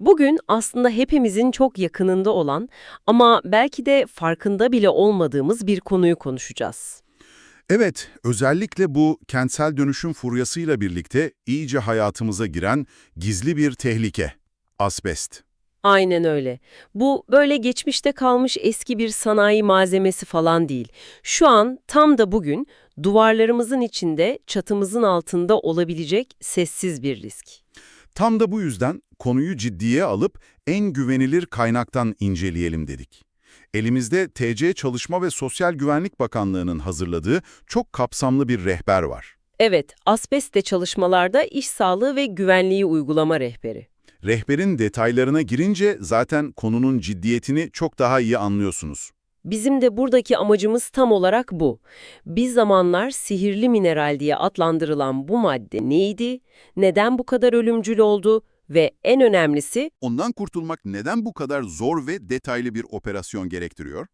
Bugün aslında hepimizin çok yakınında olan ama belki de farkında bile olmadığımız bir konuyu konuşacağız. Evet, özellikle bu kentsel dönüşüm furyasıyla birlikte iyice hayatımıza giren gizli bir tehlike. Asbest. Aynen öyle. Bu böyle geçmişte kalmış eski bir sanayi malzemesi falan değil. Şu an tam da bugün duvarlarımızın içinde, çatımızın altında olabilecek sessiz bir risk. Tam da bu yüzden konuyu ciddiye alıp en güvenilir kaynaktan inceleyelim dedik. Elimizde TC Çalışma ve Sosyal Güvenlik Bakanlığı'nın hazırladığı çok kapsamlı bir rehber var. Evet, asbestle çalışmalarda iş sağlığı ve güvenliği uygulama rehberi. Rehberin detaylarına girince zaten konunun ciddiyetini çok daha iyi anlıyorsunuz. Bizim de buradaki amacımız tam olarak bu. Bir zamanlar sihirli mineral diye adlandırılan bu madde neydi, neden bu kadar ölümcül oldu ve en önemlisi Ondan kurtulmak neden bu kadar zor ve detaylı bir operasyon gerektiriyor?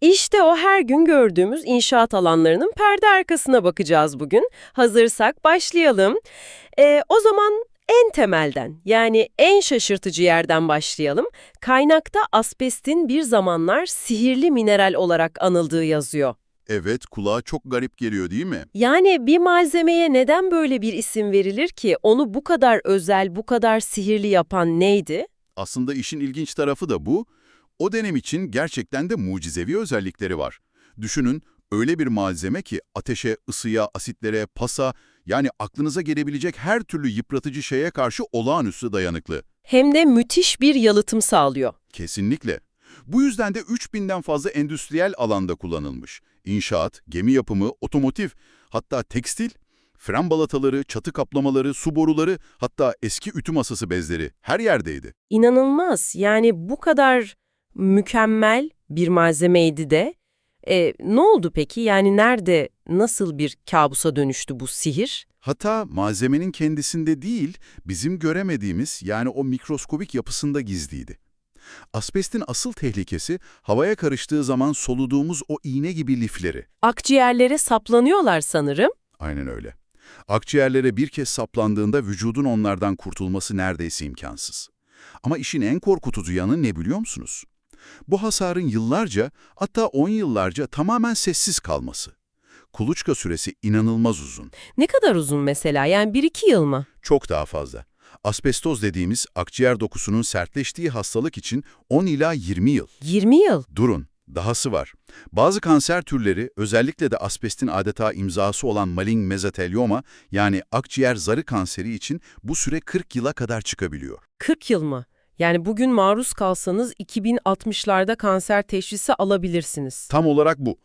işte o her gün gördüğümüz inşaat alanlarının perde arkasına bakacağız bugün. Hazırsak başlayalım. Ee, o zaman en temelden yani en şaşırtıcı yerden başlayalım. Kaynakta asbestin bir zamanlar sihirli mineral olarak anıldığı yazıyor. Evet, kulağa çok garip geliyor değil mi? Yani bir malzemeye neden böyle bir isim verilir ki onu bu kadar özel, bu kadar sihirli yapan neydi? Aslında işin ilginç tarafı da bu. O dönem için gerçekten de mucizevi özellikleri var. Düşünün, öyle bir malzeme ki ateşe, ısıya, asitlere, pasa yani aklınıza gelebilecek her türlü yıpratıcı şeye karşı olağanüstü dayanıklı. Hem de müthiş bir yalıtım sağlıyor. Kesinlikle. Bu yüzden de 3000'den fazla endüstriyel alanda kullanılmış. İnşaat, gemi yapımı, otomotiv, hatta tekstil, fren balataları, çatı kaplamaları, su boruları, hatta eski ütü masası bezleri her yerdeydi. İnanılmaz. Yani bu kadar mükemmel bir malzemeydi de. E, ne oldu peki? Yani nerede, nasıl bir kabusa dönüştü bu sihir? Hatta malzemenin kendisinde değil, bizim göremediğimiz yani o mikroskobik yapısında gizliydi. Asbestin asıl tehlikesi havaya karıştığı zaman soluduğumuz o iğne gibi lifleri. Akciğerlere saplanıyorlar sanırım. Aynen öyle. Akciğerlere bir kez saplandığında vücudun onlardan kurtulması neredeyse imkansız. Ama işin en korkutucu yanı ne biliyor musunuz? Bu hasarın yıllarca, hatta 10 yıllarca tamamen sessiz kalması. Kuluçka süresi inanılmaz uzun. Ne kadar uzun mesela? Yani 1-2 yıl mı? Çok daha fazla. Asbestoz dediğimiz akciğer dokusunun sertleştiği hastalık için 10 ila 20 yıl. 20 yıl. Durun, dahası var. Bazı kanser türleri, özellikle de asbestin adeta imzası olan malign mezotelioma yani akciğer zarı kanseri için bu süre 40 yıla kadar çıkabiliyor. 40 yıl mı? Yani bugün maruz kalsanız 2060'larda kanser teşhisi alabilirsiniz. Tam olarak bu.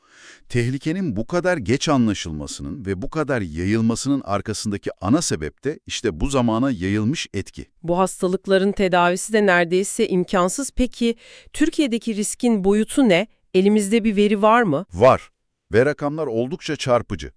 Tehlikenin bu kadar geç anlaşılmasının ve bu kadar yayılmasının arkasındaki ana sebep de işte bu zamana yayılmış etki. Bu hastalıkların tedavisi de neredeyse imkansız. Peki Türkiye'deki riskin boyutu ne? Elimizde bir veri var mı? Var ve rakamlar oldukça çarpıcı.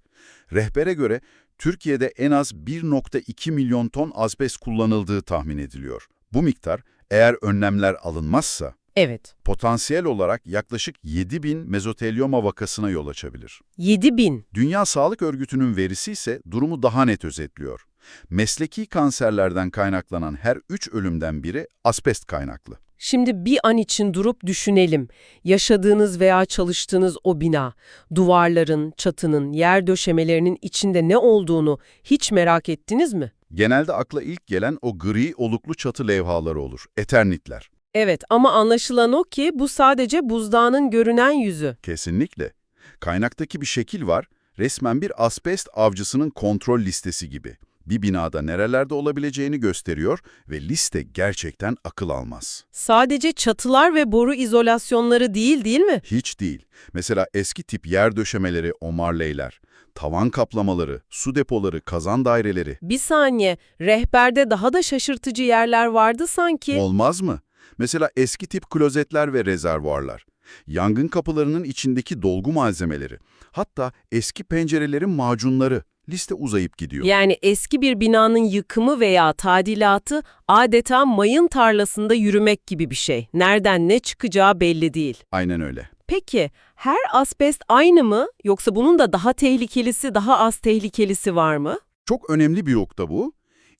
Rehbere göre Türkiye'de en az 1.2 milyon ton azbest kullanıldığı tahmin ediliyor. Bu miktar eğer önlemler alınmazsa Evet. potansiyel olarak yaklaşık 7 bin mezotelioma vakasına yol açabilir. 7000. Dünya Sağlık Örgütü'nün verisi ise durumu daha net özetliyor. Mesleki kanserlerden kaynaklanan her 3 ölümden biri asbest kaynaklı. Şimdi bir an için durup düşünelim. Yaşadığınız veya çalıştığınız o bina, duvarların, çatının, yer döşemelerinin içinde ne olduğunu hiç merak ettiniz mi? Genelde akla ilk gelen o gri oluklu çatı levhaları olur, eternitler. Evet ama anlaşılan o ki bu sadece buzdağının görünen yüzü. Kesinlikle. Kaynaktaki bir şekil var, resmen bir asbest avcısının kontrol listesi gibi. Bir binada nerelerde olabileceğini gösteriyor ve liste gerçekten akıl almaz. Sadece çatılar ve boru izolasyonları değil değil mi? Hiç değil. Mesela eski tip yer döşemeleri, omarleyler, tavan kaplamaları, su depoları, kazan daireleri. Bir saniye, rehberde daha da şaşırtıcı yerler vardı sanki. Olmaz mı? Mesela eski tip klozetler ve rezervuarlar. Yangın kapılarının içindeki dolgu malzemeleri. Hatta eski pencerelerin macunları. Liste uzayıp gidiyor. Yani eski bir binanın yıkımı veya tadilatı adeta mayın tarlasında yürümek gibi bir şey. Nereden ne çıkacağı belli değil. Aynen öyle. Peki her asbest aynı mı yoksa bunun da daha tehlikelisi, daha az tehlikelisi var mı? Çok önemli bir nokta bu.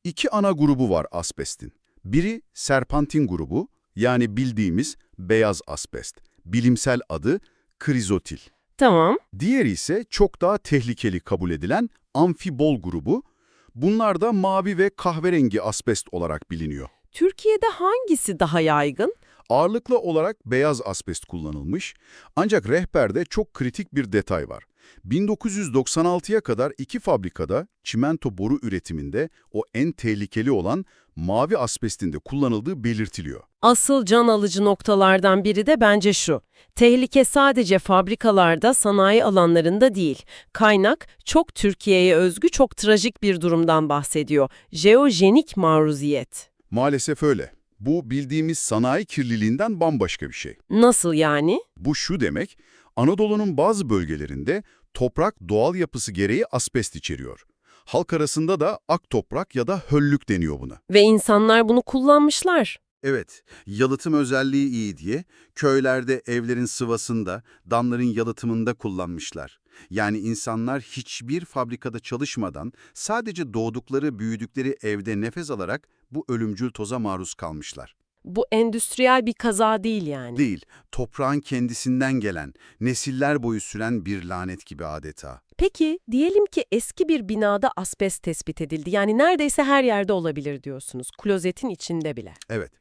İki ana grubu var asbestin. Biri serpantin grubu, yani bildiğimiz beyaz asbest. Bilimsel adı krizotil. Tamam. Diğeri ise çok daha tehlikeli kabul edilen amfibol grubu. Bunlar da mavi ve kahverengi asbest olarak biliniyor. Türkiye'de hangisi daha yaygın? Ağırlıklı olarak beyaz asbest kullanılmış ancak rehberde çok kritik bir detay var. 1996'ya kadar iki fabrikada çimento boru üretiminde o en tehlikeli olan mavi asbestin de kullanıldığı belirtiliyor. Asıl can alıcı noktalardan biri de bence şu. Tehlike sadece fabrikalarda, sanayi alanlarında değil. Kaynak çok Türkiye'ye özgü çok trajik bir durumdan bahsediyor. Jeojenik maruziyet. Maalesef öyle. Bu bildiğimiz sanayi kirliliğinden bambaşka bir şey. Nasıl yani? Bu şu demek, Anadolu'nun bazı bölgelerinde toprak doğal yapısı gereği asbest içeriyor. Halk arasında da ak toprak ya da höllük deniyor buna. Ve insanlar bunu kullanmışlar. Evet, yalıtım özelliği iyi diye köylerde evlerin sıvasında, damların yalıtımında kullanmışlar. Yani insanlar hiçbir fabrikada çalışmadan sadece doğdukları, büyüdükleri evde nefes alarak bu ölümcül toza maruz kalmışlar. Bu endüstriyel bir kaza değil yani. Değil, toprağın kendisinden gelen, nesiller boyu süren bir lanet gibi adeta. Peki diyelim ki eski bir binada asbest tespit edildi. Yani neredeyse her yerde olabilir diyorsunuz. Klozetin içinde bile. Evet,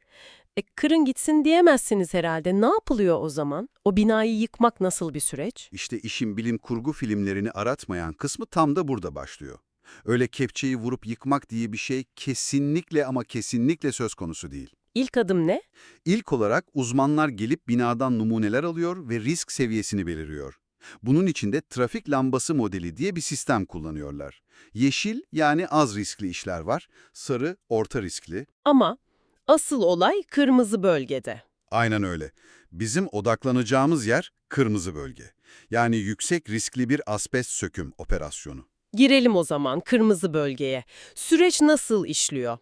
E, kırın gitsin diyemezsiniz herhalde. Ne yapılıyor o zaman? O binayı yıkmak nasıl bir süreç? işte işin bilim kurgu filmlerini aratmayan kısmı tam da burada başlıyor. Öyle kepçeyi vurup yıkmak diye bir şey kesinlikle ama kesinlikle söz konusu değil. İlk adım ne? İlk olarak uzmanlar gelip binadan numuneler alıyor ve risk seviyesini belirliyor. Bunun için de trafik lambası modeli diye bir sistem kullanıyorlar. Yeşil yani az riskli işler var, sarı orta riskli. Ama asıl olay kırmızı bölgede. Aynen öyle. Bizim odaklanacağımız yer kırmızı bölge. Yani yüksek riskli bir asbest söküm operasyonu. Girelim o zaman kırmızı bölgeye. Süreç nasıl işliyor?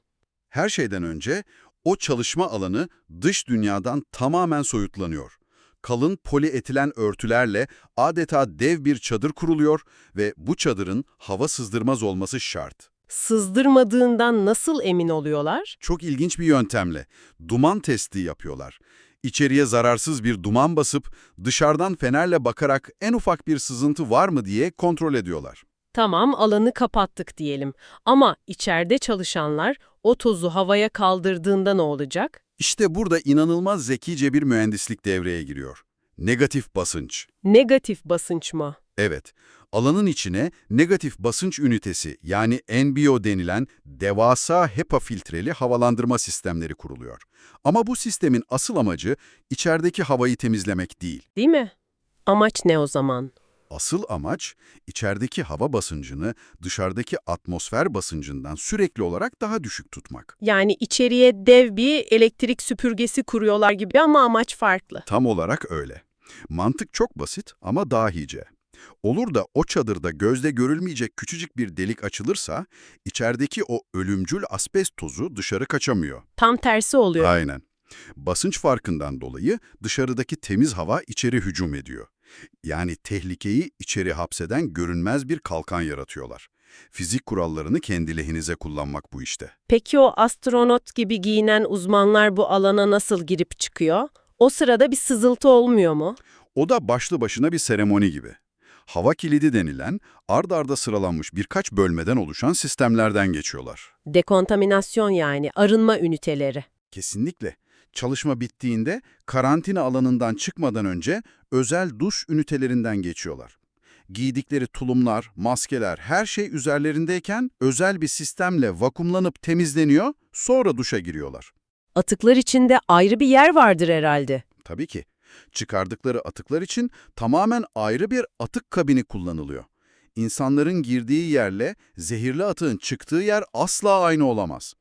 Her şeyden önce o çalışma alanı dış dünyadan tamamen soyutlanıyor. Kalın polietilen örtülerle adeta dev bir çadır kuruluyor ve bu çadırın hava sızdırmaz olması şart. Sızdırmadığından nasıl emin oluyorlar? Çok ilginç bir yöntemle duman testi yapıyorlar. İçeriye zararsız bir duman basıp dışarıdan fenerle bakarak en ufak bir sızıntı var mı diye kontrol ediyorlar. Tamam alanı kapattık diyelim. Ama içeride çalışanlar o tozu havaya kaldırdığında ne olacak? İşte burada inanılmaz zekice bir mühendislik devreye giriyor. Negatif basınç. Negatif basınç mı? Evet, alanın içine negatif basınç ünitesi yani NBO denilen devasa HEPA filtreli havalandırma sistemleri kuruluyor. Ama bu sistemin asıl amacı içerideki havayı temizlemek değil. Değil mi? Amaç ne o zaman? Asıl amaç içerideki hava basıncını dışarıdaki atmosfer basıncından sürekli olarak daha düşük tutmak. Yani içeriye dev bir elektrik süpürgesi kuruyorlar gibi ama amaç farklı. Tam olarak öyle. Mantık çok basit ama dahice. Olur da o çadırda gözle görülmeyecek küçücük bir delik açılırsa, içerideki o ölümcül asbest tozu dışarı kaçamıyor. Tam tersi oluyor. Aynen. Basınç farkından dolayı dışarıdaki temiz hava içeri hücum ediyor. Yani tehlikeyi içeri hapseden görünmez bir kalkan yaratıyorlar. Fizik kurallarını kendi lehinize kullanmak bu işte. Peki o astronot gibi giyinen uzmanlar bu alana nasıl girip çıkıyor? O sırada bir sızıltı olmuyor mu? O da başlı başına bir seremoni gibi. Hava kilidi denilen ard arda sıralanmış birkaç bölmeden oluşan sistemlerden geçiyorlar. Dekontaminasyon yani arınma üniteleri. Kesinlikle. Çalışma bittiğinde karantina alanından çıkmadan önce özel duş ünitelerinden geçiyorlar. Giydikleri tulumlar, maskeler her şey üzerlerindeyken özel bir sistemle vakumlanıp temizleniyor, sonra duşa giriyorlar. Atıklar içinde ayrı bir yer vardır herhalde. Tabii ki. Çıkardıkları atıklar için tamamen ayrı bir atık kabini kullanılıyor. İnsanların girdiği yerle zehirli atığın çıktığı yer asla aynı olamaz.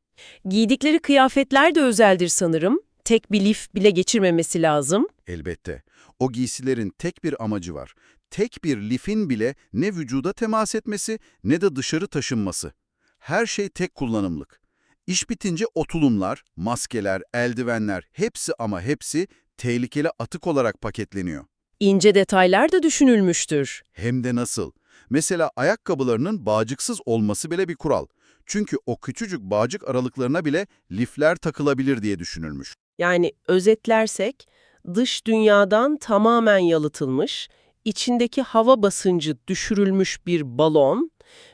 Giydikleri kıyafetler de özeldir sanırım. Tek bir lif bile geçirmemesi lazım. Elbette. O giysilerin tek bir amacı var. Tek bir lifin bile ne vücuda temas etmesi ne de dışarı taşınması. Her şey tek kullanımlık. İş bitince o tulumlar, maskeler, eldivenler hepsi ama hepsi tehlikeli atık olarak paketleniyor. İnce detaylar da düşünülmüştür. Hem de nasıl? Mesela ayakkabılarının bağcıksız olması bile bir kural. Çünkü o küçücük bağcık aralıklarına bile lifler takılabilir diye düşünülmüş. Yani özetlersek dış dünyadan tamamen yalıtılmış, içindeki hava basıncı düşürülmüş bir balon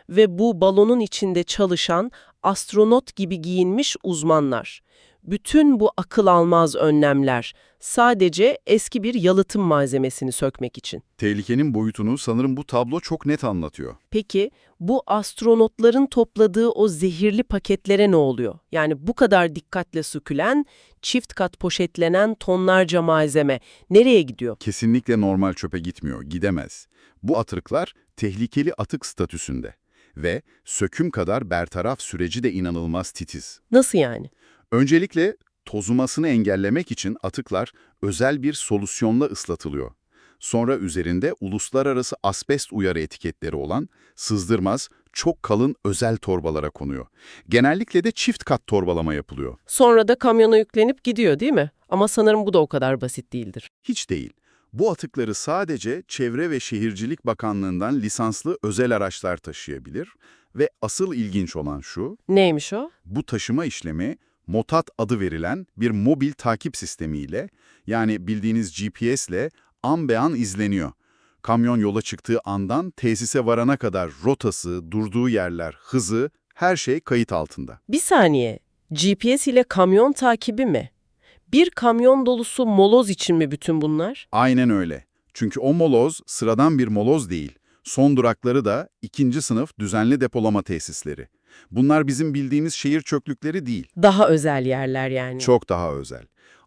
ve bu balonun içinde çalışan astronot gibi giyinmiş uzmanlar. Bütün bu akıl almaz önlemler sadece eski bir yalıtım malzemesini sökmek için. Tehlikenin boyutunu sanırım bu tablo çok net anlatıyor. Peki bu astronotların topladığı o zehirli paketlere ne oluyor? Yani bu kadar dikkatle sökülen, çift kat poşetlenen tonlarca malzeme nereye gidiyor? Kesinlikle normal çöpe gitmiyor, gidemez. Bu atıklar tehlikeli atık statüsünde ve söküm kadar bertaraf süreci de inanılmaz titiz. Nasıl yani? Öncelikle tozumasını engellemek için atıklar özel bir solüsyonla ıslatılıyor. Sonra üzerinde uluslararası asbest uyarı etiketleri olan sızdırmaz, çok kalın özel torbalara konuyor. Genellikle de çift kat torbalama yapılıyor. Sonra da kamyona yüklenip gidiyor değil mi? Ama sanırım bu da o kadar basit değildir. Hiç değil. Bu atıkları sadece Çevre ve Şehircilik Bakanlığı'ndan lisanslı özel araçlar taşıyabilir ve asıl ilginç olan şu, Neymiş o? bu taşıma işlemi MOTAT adı verilen bir mobil takip sistemiyle yani bildiğiniz GPS'le an be an izleniyor. Kamyon yola çıktığı andan tesise varana kadar rotası, durduğu yerler, hızı her şey kayıt altında. Bir saniye. GPS ile kamyon takibi mi? Bir kamyon dolusu moloz için mi bütün bunlar? Aynen öyle. Çünkü o moloz sıradan bir moloz değil. Son durakları da ikinci sınıf düzenli depolama tesisleri. Bunlar bizim bildiğimiz şehir çöplükleri değil. Daha özel yerler yani. Çok daha özel.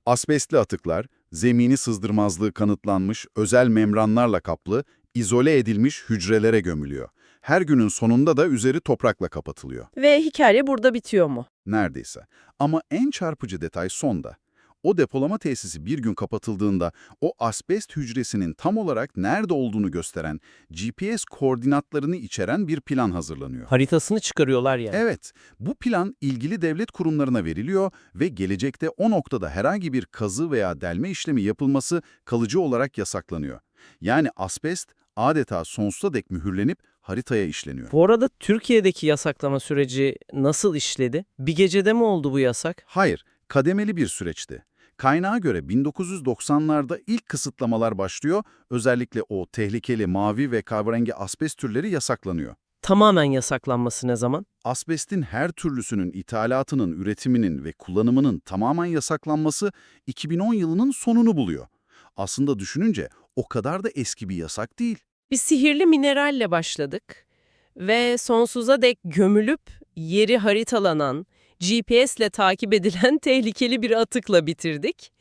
Asbestli atıklar, zemini sızdırmazlığı kanıtlanmış özel membranlarla kaplı, izole edilmiş hücrelere gömülüyor. Her günün sonunda da üzeri toprakla kapatılıyor. Ve hikaye burada bitiyor mu? Neredeyse. Ama en çarpıcı detay sonda. O depolama tesisi bir gün kapatıldığında o asbest hücresinin tam olarak nerede olduğunu gösteren GPS koordinatlarını içeren bir plan hazırlanıyor. Haritasını çıkarıyorlar yani. Evet, bu plan ilgili devlet kurumlarına veriliyor ve gelecekte o noktada herhangi bir kazı veya delme işlemi yapılması kalıcı olarak yasaklanıyor. Yani asbest adeta sonsuza dek mühürlenip haritaya işleniyor. Bu arada Türkiye'deki yasaklama süreci nasıl işledi? Bir gecede mi oldu bu yasak? Hayır, kademeli bir süreçti. Kaynağa göre 1990'larda ilk kısıtlamalar başlıyor, özellikle o tehlikeli mavi ve kahverengi asbest türleri yasaklanıyor. Tamamen yasaklanması ne zaman? Asbestin her türlüsünün ithalatının, üretiminin ve kullanımının tamamen yasaklanması 2010 yılının sonunu buluyor. Aslında düşününce o kadar da eski bir yasak değil. Bir sihirli mineralle başladık ve sonsuza dek gömülüp yeri haritalanan, GPS'le takip edilen tehlikeli bir atıkla bitirdik.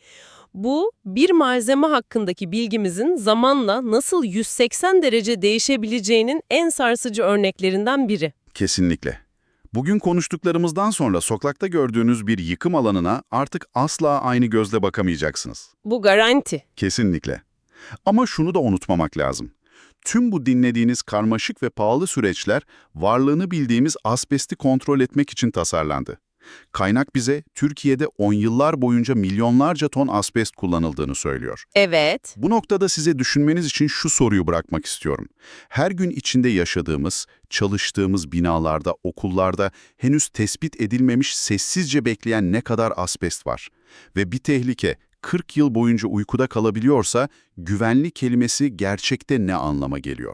Bu, bir malzeme hakkındaki bilgimizin zamanla nasıl 180 derece değişebileceğinin en sarsıcı örneklerinden biri. Kesinlikle. Bugün konuştuklarımızdan sonra sokakta gördüğünüz bir yıkım alanına artık asla aynı gözle bakamayacaksınız. Bu garanti. Kesinlikle. Ama şunu da unutmamak lazım. Tüm bu dinlediğiniz karmaşık ve pahalı süreçler varlığını bildiğimiz asbesti kontrol etmek için tasarlandı. Kaynak bize Türkiye'de on yıllar boyunca milyonlarca ton asbest kullanıldığını söylüyor. Evet. Bu noktada size düşünmeniz için şu soruyu bırakmak istiyorum. Her gün içinde yaşadığımız, çalıştığımız binalarda, okullarda henüz tespit edilmemiş sessizce bekleyen ne kadar asbest var? Ve bir tehlike 40 yıl boyunca uykuda kalabiliyorsa güvenli kelimesi gerçekte ne anlama geliyor?